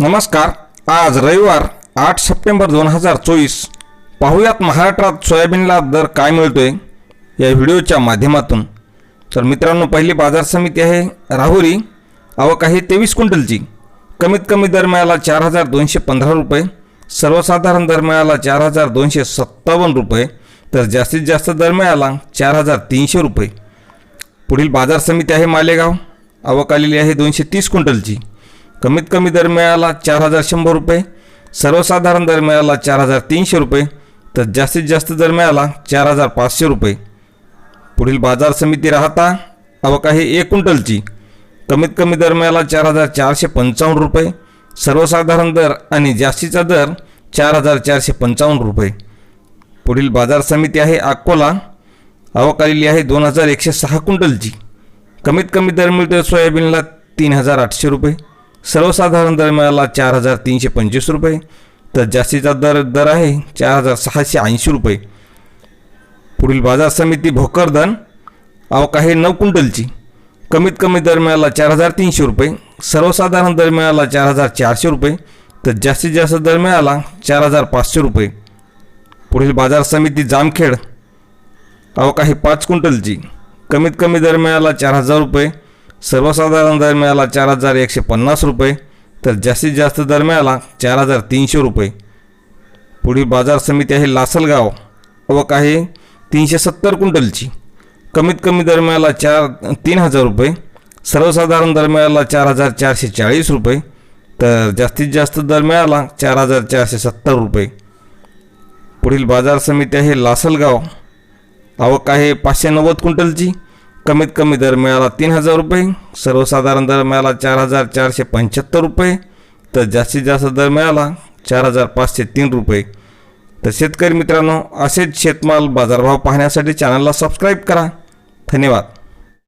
नमस्कार. आज रविवार आठ सप्टेंबर दोन हजार चोवीस. पाहुयात महाराष्ट्रात सोयाबीनला दर काय मिळतोय? या व्हिडिओच्या माध्यमातून. तर मित्रांनो पहिली बाजार समिती आहे राहुरी. आवक आहे तेवीस क्विंटलची. कमीत कमी दर मिळाला चार हजार दोनशे पंधरा रुपये. सर्वसाधारण दर मिळाला चार हजार दोनशे सत्तावन्न रुपये. तर जास्तीत जास्त दर मिळाला चार हजार तीनशे रुपये. पुढील बाजार समिती आहे मालेगाव. आवक आलेली आहे दोनशे तीस क्विंटलची. कमीत कमी दर मिळाला चार हजार शंभर रुपये सर्वसाधारण दर मिळाला चार हजार तीनशे रुपये तर जास्तीत जास्त दर मिळाला चार हजार पाचशे रुपये. पुढील बाजार समिती राहता आवक आहे एक क्विंटलची. कमीत कमी दर मिळाला चार हजार चारशे पंचावन्न रुपये सर्वसाधारण दर आणि जास्तीचा दर चार हजार चारशे पंचावन्न रुपये. पुढील बाजार समिती आहे अकोला आवक आलेली आहे दोन हजार एकशे सहा क्विंटलची. कमीत कमी दर मिळतो सोयाबीनला तीन हजार आठशे रुपये. सर्वसाधारण दर मिळाला चार हजार तीनशे पंचवीस रुपये तर जास्तीचा दर दर आहे चार हजार सहाशे ऐंशी रुपये. पुढील बाजार समिती भोकरदन आवक आहे नऊ क्विंटलची. कमीत कमी दर मिळाला चार हजार तीनशे रुपये सर्वसाधारण दर मिळाला चार हजार चारशे रुपये तर जास्तीत जास्त दर मिळाला चार हजार पाचशे रुपये. पुढील बाजार समिती जामखेड आवक आहे पाच क्विंटलची. कमीत कमी दर मिळाला चार हजार रुपये सर्वसाधारण दर मिळाला चार हजार एकशे पन्नास रुपये तर जास्तीत जास्त दर मिळाला चार हजार तीनशे रुपये. पुढील बाजार समिती आहे लासलगाव व आहे तीनशे सत्तर क्विंटलची. कमीत कमी दर मिळाला चार तीन हजार रुपये सर्वसाधारण दर मिळाला चार हजार चारशे चाळीस रुपये तर जास्तीत जास्त दर मिळाला चार हजार चारशे सत्तर रुपये. पुढील बाजार समिती आहे लासलगाव आवक आहे पाचशे नव्वद क्विंटलची. कमीत कमी दर मिळाला तीन हजार रुपये सर्वसाधारण दर मिळाला चार हजार चारशे पंच्याहत्तर रुपये तर जास्तीत जास्त दर मिळाला चार हजार पाचशे तीन रुपये. तर शेतकरी मित्रांनो असेच शेतमाल बाजारभाव पाहण्यासाठी चॅनलला सबस्क्राईब करा. धन्यवाद.